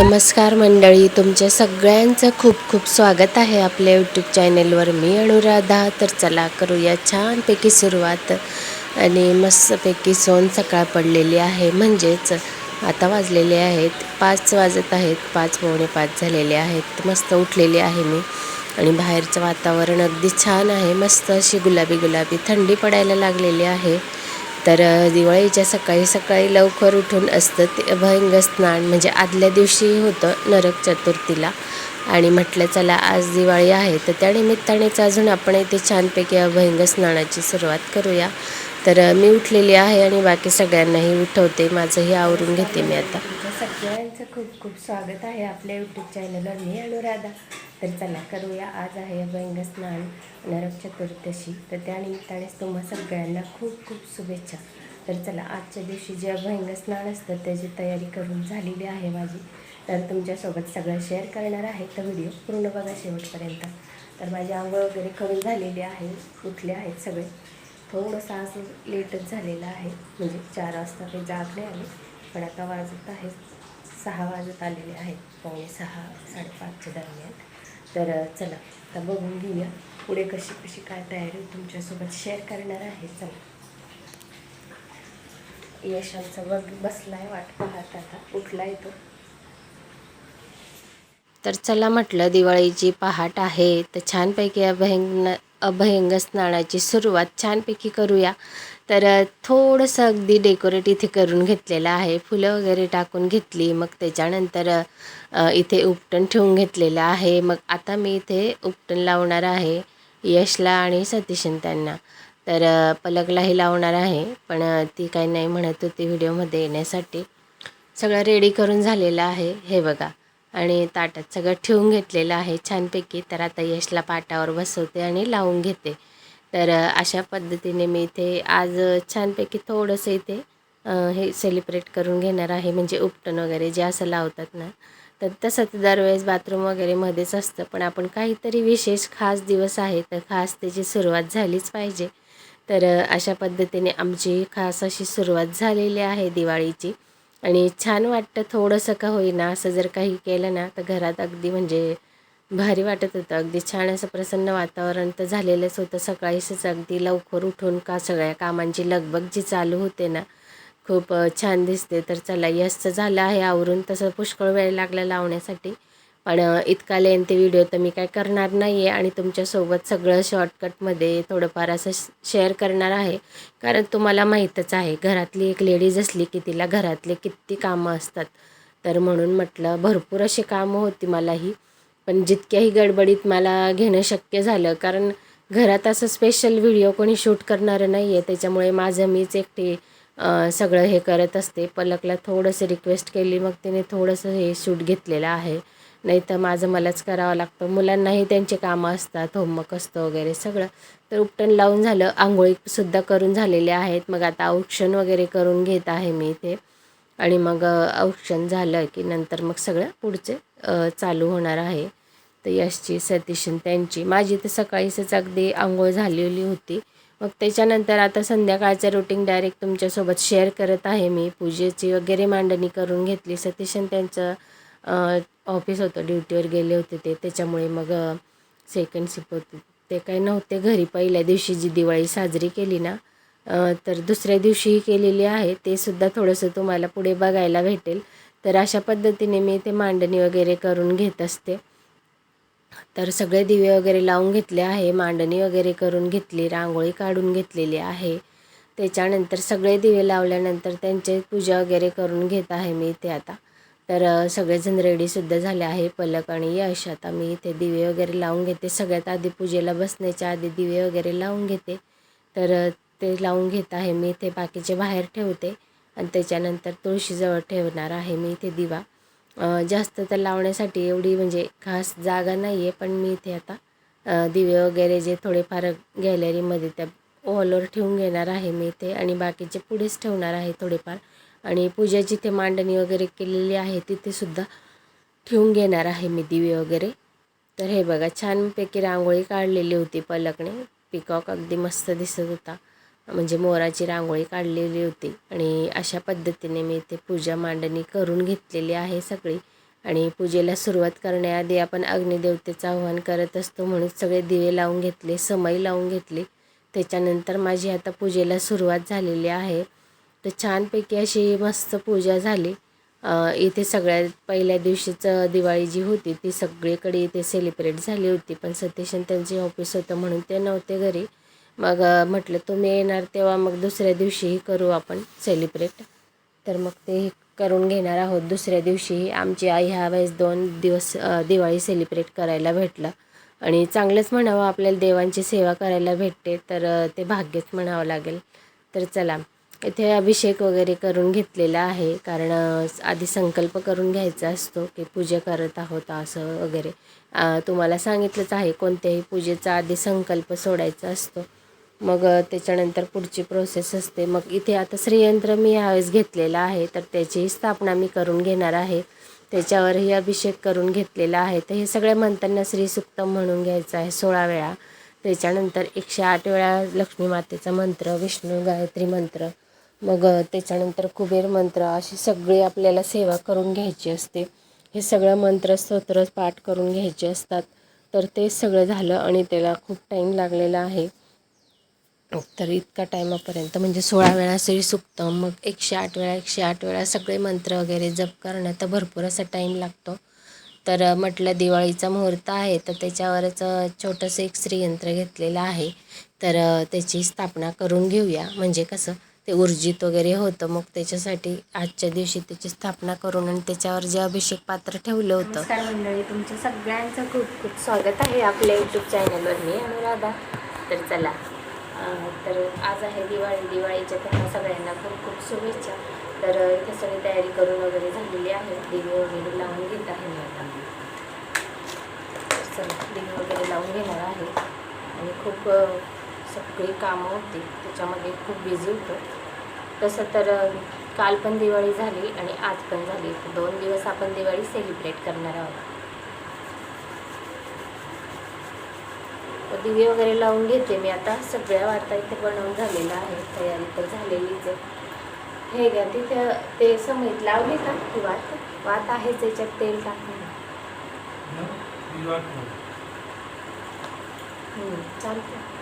नमस्कार मंडळी तुमच्या सगळ्यांचं खूप खूप स्वागत आहे आपल्या यूट्यूब चॅनेलवर मी अनुराधा तर चला करूया छानपैकी सुरुवात. आणि मस्तपैकी सोन सकाळ पडलेली आहे म्हणजेच आता वाजलेले आहेत पाच वाजत आहेत पाच पावणे पाच झालेले आहेत. मस्त उठलेली आहे मी. आणि बाहेरचं वातावरण अगदी छान आहे मस्त अशी गुलाबी गुलाबी थंडी पडायला लागलेली आहे. तर दिवाळीच्या सकाळी सकाळी लवकर उठून असतं ते अभंग स्नान. म्हणजे आदल्या दिवशी होतं नरक चतुर्थीला. आणि म्हटलं चला आज दिवाळी आहे. तर त्या निमित्तानेच अजून आपण इथे छानपैकी अभयंग स्नानाची सुरुवात करूया. तर मी उठलेली आहे आणि बाकी सगळ्यांनाही उठवते. माझंही आवरून घेते मी आता. सगळ्यांचं खूप खूप स्वागत आहे आपल्या यूट्यूब चॅनलवर मी अनुराधा. तर चला करूया. आज आहे अभंग स्नान नरक चतुर्दशी. तर त्यानिमित्तानेच तुम्हा सगळ्यांना खूप खूप शुभेच्छा. तर चला आजच्या दिवशी जे अभयंगस्नान असतं त्याची तयारी करून झालेली आहे माझी. तर तुमच्यासोबत सगळं शेअर करणार आहे तर व्हिडिओ पूर्ण बघा शेवटपर्यंत. तर माझी आंघोळ वगैरे करून झालेली आहे उठले आहेत सगळे. थोडंसं असं लेटच झालेलं आहे म्हणजे चार वाजता काही जाग नाही आले पण आता वाजत आहे सहा वाजत आलेले आहेत पावणे सहा साडेपाचच्या दरम्यान. तर चला आता बघून घेऊया पुढे कशी कशी काय तयारी तुमच्यासोबत शेअर करणार आहे. चला. यश आमचा बघ बसलाय वाट पाहत आता उठलाय तो. तर चला म्हटलं दिवाळीची पहाट आहे. तर छानपैकी अभयंग अभयंग स्नानाची सुरुवात छानपैकी करूया. तर थोडंसं अगदी डेकोरेट इथे करून घेतलेलं आहे. फुलं वगैरे टाकून घेतली मग त्याच्यानंतर इथे उपटण ठेवून घेतलेलं आहे. मग आता मी इथे उपटण लावणार आहे यशला आणि सतीशन त्यांना. तर पलकलाही लावणार आहे पण ती काही नाही म्हणत होती व्हिडिओमध्ये येण्यासाठी. सगळं रेडी करून झालेलं आहे. हे बघा. आणि ताटात सगळं ठेवून घेतलेलं आहे छानपैकी. तर आता यशला पाटावर बसवते आणि लावून घेते. तर अशा पद्धतीने मी इथे आज छानपैकी थोडंसं इथे हे सेलिब्रेट करून घेणार आहे. म्हणजे उपटण वगैरे जे असं लावतात ना तर तसं तर दरवेळेस बाथरूम वगैरे मध्येच असतं. पण आपण काहीतरी विशेष खास दिवस आहे तर खास त्याची सुरुवात झालीच पाहिजे. तर अशा पद्धतीने आमची खास अशी सुरुवात झालेली आहे दिवाळीची. आणि छान वाटतं थोडंसं का होईना असं जर काही केलं ना तर घरात अगदी म्हणजे भारी वाटत होतं. अगदी छान असं प्रसन्न वातावरण तर झालेलंच होतं. सकाळीच अगदी लवकर उठून का सगळ्या कामांची लगबग जी चालू होते ना खूप छान दिसते. तर चला यशचं झालं आहे आवरून. तसं पुष्कळ वेळ लागला लावण्यासाठी. पण इतका लेंथी व्हिडिओ तर मी काय करणार नाही आहे आणि तुमच्यासोबत सगळं शॉर्टकटमध्ये थोडंफार असं शेअर करणार आहे. कारण तुम्हाला माहीतच आहे घरातली एक लेडीज असली की तिला घरातले किती कामं असतात. तर म्हणून म्हटलं भरपूर अशी कामं होती मलाही. पण जितक्याही गडबडीत मला घेणं शक्य झालं कारण घरात असं स्पेशल व्हिडिओ कोणी शूट करणारं नाही आहे त्याच्यामुळे माझं मीच एकटी सगळं हे करत असते. पलकला थोडंसं रिक्वेस्ट केली मग तिने थोडंसं हे शूट घेतलेलं आहे. नाही तर माझं मलाच करावं लागतं. मुलांनाही त्यांचे कामं असतात होमवर्क असतं वगैरे सगळं. तर उपटण लावून झालं. आंघोळीसुद्धा करून झालेले आहेत. मग आता औक्षण वगैरे करून घेत आहे मी इथे. आणि मग औक्षण झालं की नंतर मग सगळं पुढचे चालू होणार आहे. तर यशची सतीशन त्यांची. माझी तर सकाळीच अगदी आंघोळ झालेली होती. मग त्याच्यानंतर आता संध्याकाळचं रुटीन डायरेक्ट तुमच्यासोबत शेअर करत आहे मी. पूजेची वगैरे मांडणी करून घेतली. सतीशन त्यांचं ऑफिस होतं ड्युटीवर गेले होते ते. त्याच्यामुळे मग सेकंड शिप होती. ते काही नव्हते घरी. पहिल्या दिवशी जी दिवाळी साजरी केली ना तर दुसऱ्या दिवशीही केलेली आहे. ते सुद्धा थोडंसं तुम्हाला पुढे बघायला भेटेल. तर अशा पद्धतीने मी ते मांडणी वगैरे करून घेत असते. तर सगळे दिवे वगैरे लावून घेतले आहे. मांडणी वगैरे करून घेतली रांगोळी काढून घेतलेली आहे. त्याच्यानंतर सगळे दिवे लावल्यानंतर त्यांचे पूजा वगैरे करून घेत आहे मी इथे आता. तर सगळेजण रेडीसुद्धा झाले आहे. पलक आणि यश. आता मी इथे दिवे वगैरे लावून घेते. सगळ्यात आधी पूजेला बसण्याच्या आधी दिवे वगैरे लावून घेते. तर ते लावून घेत आहे. मी इथे बाकीचे बाहेर ठेवते. आणि त्याच्यानंतर तुळशीजवळ ठेवणार आहे मी इथे दिवा. जास्त तर लावण्यासाठी एवढी म्हणजे खास जागा नाही आहे पण मी इथे आता दिवे वगैरे जे थोडेफार गॅलरीमध्ये त्या वॉलवर ठेवून घेणार आहे मी इथे. आणि बाकीचे पुढेच ठेवणार आहे थोडेफार. आणि पूजा जिथे मांडणी वगैरे केलेली आहे तिथे सुद्धा ठेवून घेणार आहे मी दिवे वगैरे. तर हे बघा छानपैकी रांगोळी काढलेली होती पलकने. पिकॉक अगदी मस्त दिसत होता. म्हणजे मोराची रांगोळी काढलेली होती आणि अशा पद्धतीने मी इथे पूजा मांडणी करून घेतलेली आहे सगळी. आणि पूजेला सुरुवात करण्याआधी आपण अग्निदेवतेचं आव्हान करत असतो म्हणून सगळे दिवे लावून घेतले समई लावून घेतली. त्याच्यानंतर माझी आता पूजेला सुरुवात झालेली आहे. तर छानपैकी अशी मस्त पूजा झाली. इथे सगळ्यात पहिल्या दिवशीच दिवाळी जी होती ती सगळीकडे इथे सेलिब्रेट झाली होती. पण सतीशन त्यांचे ऑफिस होतं म्हणून ते नव्हते घरी. मग म्हटलं तुम्ही येणार तेव्हा मग दुसऱ्या दिवशीही करू आपण सेलिब्रेट तर मग ते करून घेणार आहोत. दुसऱ्या दिवशीही आमची आई ह्या वेळेस दोन दिवस दिवाळी सेलिब्रेट करायला भेटलं. आणि चांगलंच म्हणावं आपल्याला देवांची सेवा करायला भेटते. तर ते भाग्यच म्हणावं लागेल. तर चला. इथे अभिषेक वगैरे करून घेतलेला आहे. कारण आधी संकल्प करून घ्यायचा असतो की पूजा करत आहोत असं वगैरे. तुम्हाला सांगितलंच आहे कोणत्याही पूजेचा आधी संकल्प सोडायचा असतो. मग त्याच्यानंतर पुढची प्रोसेस असते. मग इथे आता श्रीयंत्र मी यावेळेस घेतलेला आहे तर त्याचीही स्थापना मी करून घेणार आहे. त्याच्यावरही अभिषेक करून घेतलेला आहे. तर हे सगळ्या म्हणताना श्रीसुक्तम म्हणून घ्यायचं आहे सोळा वेळा. त्याच्यानंतर एकशे आठ वेळा लक्ष्मी मातेचा मंत्र विष्णू गायत्री मंत्र मग त्याच्यानंतर कुबेर मंत्र अशी सगळी आपल्याला सेवा करून घ्यायची असते. हे सगळं मंत्र स्तोत्र पाठ करून घ्यायचे असतात. तर ते सगळं झालं आणि त्याला खूप टाईम लागलेला आहे. तर इतका टायमापर्यंत म्हणजे सोळा वेळा श्री सुकतं मग एकशे आठ वेळा एकशे आठ वेळा सगळे मंत्र वगैरे जप करणं तर भरपूर असा टाईम लागतो. तर म्हटलं दिवाळीचा मुहूर्त आहे तर त्याच्यावरच छोटंसं एक श्रीयंत्र घेतलेलं आहे. तर त्याची स्थापना करून घेऊया. म्हणजे कसं? ते ऊर्जित वगैरे होतं. मग त्याच्यासाठी आजच्या दिवशी त्याची स्थापना करून आणि त्याच्यावर जे अभिषेक पात्र ठेवलं होतं. नमस्कार मंडळी तुमचं सगळ्यांचं खूप खूप स्वागत आहे आपल्या यूट्यूब चॅनलवर मी अनुराधा तर चला. अं, तर आज आहे दिवाळी. दिवाळीच्या त्यांना सगळ्यांना खूप खूप शुभेच्छा. तर इथे सगळी तयारी करून वगैरे झालेली आहे. दिवे वगैरे लावून घेत आहे मी आता. तर चला दिवे वगैरे लावून घेणार आहे. आणि खूप अं, सगळी कामं होती. त्याच्यामध्ये खूप बिझी होतो. तसं तर काल पण दिवाळी झाली आणि आज पण झाली. दोन दिवस आपण दिवाळी सेलिब्रेट करणार आहोत. दिवे वगैरे लावून घेते मी आता. सगळ्या वार्ता इथे बनवून झालेल्या आहे तयारी तर झालेलीच आहे. हे घ्या तिथे ते समीत लावली का? ती वात वात आहे त्याच्यात तेल टाकून. चालतं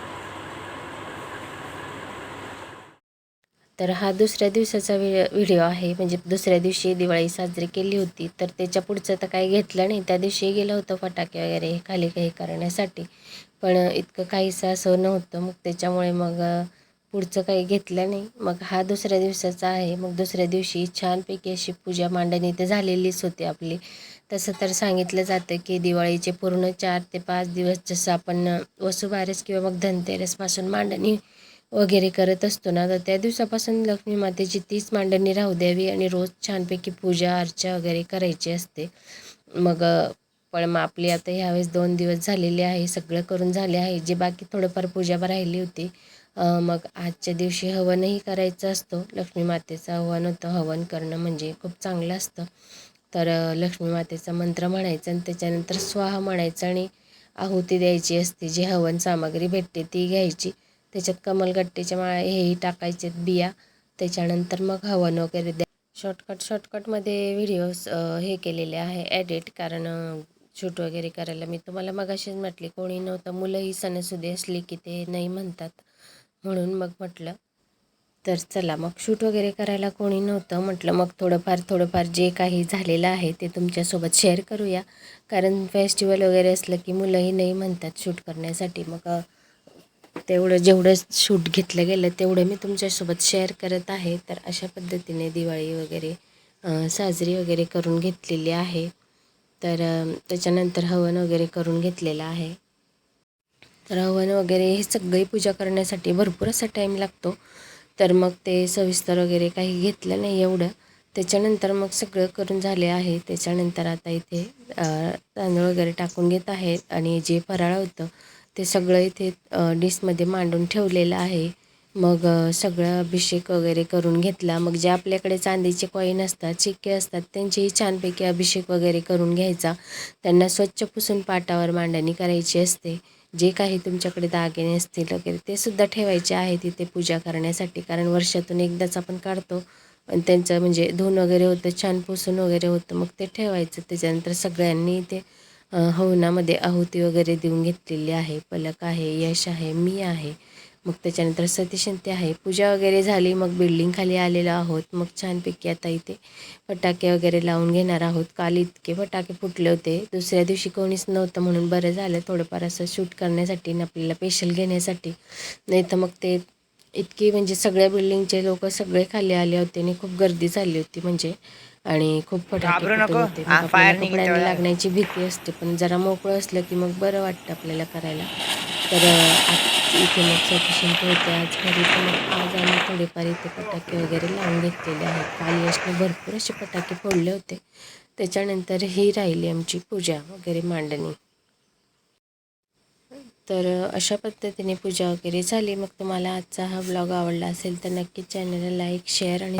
तर हा दुसऱ्या दिवसाचा व्हिडिओ आहे. म्हणजे दुसऱ्या दिवशी दिवाळी साजरी केली होती. तर त्याच्या पुढचं तर काही घेतलं नाही. त्या दिवशी गेलं होतं फटाके वगैरे खाली काही करण्यासाठी. पण इतकं काहीसं असं नव्हतं. मग त्याच्यामुळे मग पुढचं काही घेतलं नाही. मग हा दुसऱ्या दिवसाचा आहे. मग दुसऱ्या दिवशी छानपैकी अशी पूजा मांडणी तर झालेलीच होती आपली. तसं तर सांगितलं जातं की दिवाळीचे पूर्ण चार ते पाच दिवस जसं आपण वसुबारस किंवा मग धनतेरसपासून मांडणी वगैरे करत असतो ना तर त्या दिवसापासून लक्ष्मी मातेची तीच मांडणी राहू द्यावी आणि रोज छानपैकी पूजा अर्चा वगैरे करायची असते. मग पण मग आपली आता ह्यावेळेस दोन दिवस झालेले आहे सगळं करून झाले आहे. जे बाकी थोडंफार पूजा राहिली होती मग आजच्या दिवशी हवनही करायचं असतो. लक्ष्मी मातेचं हवन होतं. हवन करणं म्हणजे खूप चांगलं असतं. तर लक्ष्मी मातेचा मंत्र म्हणायचा आणि त्याच्यानंतर स्वाहा म्हणायचं आणि आहुती द्यायची असते. जी हवन सामग्री भेटते ती घ्यायची. त्याच्यात कमलगट्टेच्या माळ्या हेही टाकायचे बिया. त्याच्यानंतर मग हवन वगैरे द्या. शॉर्टकट शॉर्टकटमध्ये व्हिडिओज हे केलेले आहे एडिट कारण शूट वगैरे करायला मी तुम्हाला मगाशीच म्हटले कोणी नव्हतं मुलंही सणासुदी असली की ते नाही म्हणतात. म्हणून मग म्हटलं तर चला मग शूट वगैरे करायला कोणी नव्हतं म्हटलं मग थोडंफार थोडंफार जे काही झालेलं आहे ते तुमच्यासोबत शेअर करूया. कारण फेस्टिवल वगैरे असलं की मुलंही नाही म्हणतात शूट करण्यासाठी. मग तेवढं जेवढं शूट घेतलं गेलं तेवढं मी तुमच्यासोबत शेअर करत आहे. तर अशा पद्धतीने दिवाळी वगैरे साजरी वगैरे करून घेतलेली आहे. तर त्याच्यानंतर हवन वगैरे करून घेतलेलं आहे. तर हवन वगैरे हे सगळी पूजा करण्यासाठी भरपूर असा टाईम लागतो. तर मग ते सविस्तर वगैरे काही घेतलं नाही एवढं. त्याच्यानंतर मग सगळं करून झाले आहे. त्याच्यानंतर आता इथे तांदूळ वगैरे टाकून घेत आहेत. आणि जे फराळ होतं ते सगळं इथे डिशमध्ये मांडून ठेवलेलं आहे. मग सगळं अभिषेक वगैरे करून घेतला. मग जे आपल्याकडे चांदीचे कॉईन असतात चिक्के असतात त्यांचेही छानपैकी अभिषेक वगैरे करून घ्यायचा. त्यांना स्वच्छ पुसून पाटावर मांडणी करायची असते. जे काही तुमच्याकडे दागिने असतील वगैरे ते सुद्धा ठेवायचे आहे तिथे पूजा करण्यासाठी. कारण वर्षातून एकदाच आपण काढतो. आणि त्यांचं म्हणजे धुवून वगैरे होतं छान पुसून वगैरे होतं मग ते ठेवायचं. त्याच्यानंतर सगळ्यांनी ते हवनामध्ये आहुती वगैरे देऊन घेतलेली आहे पलक आहे यश आहे मी आहे. मग त्याच्यानंतर सतीशंती आहे. पूजा वगैरे झाली मग बिल्डिंगखाली आलेलो आहोत. मग छानपैकी आता इथे फटाके वगैरे लावून घेणार आहोत. काल इतके फटाके फुटले होते. दुसऱ्या दिवशी कोणीच नव्हतं म्हणून बरं झालं. थोडंफार असं शूट करण्यासाठी आणि आपल्याला पेशल घेण्यासाठी. नाही तर मग ते इतकी म्हणजे सगळ्या बिल्डिंगचे लोक सगळे खाली आले होते आणि खूप गर्दी झाली होती. म्हणजे आणि खूप फटाके. होते कपड्यांना. लागण्याची भीती असते पण जरा मोकळं असलं की मग बरं वाटतं आपल्याला करायला. तर इथे मग सफिशियंट होते. आज घरी आज आम्ही थोडेफार इथे फटाके वगैरे लावून घेतलेले आहेत. काल यशने भरपूर असे फटाके फोडले होते. त्याच्यानंतर ही राहिली आमची पूजा वगैरे मांडणी. तर अशा पद्धतीने पूजा वगैरे झाली. मग तुम्हाला आजचा हा ब्लॉग आवडला असेल तर नक्कीच चॅनलला लाईक शेअर आणि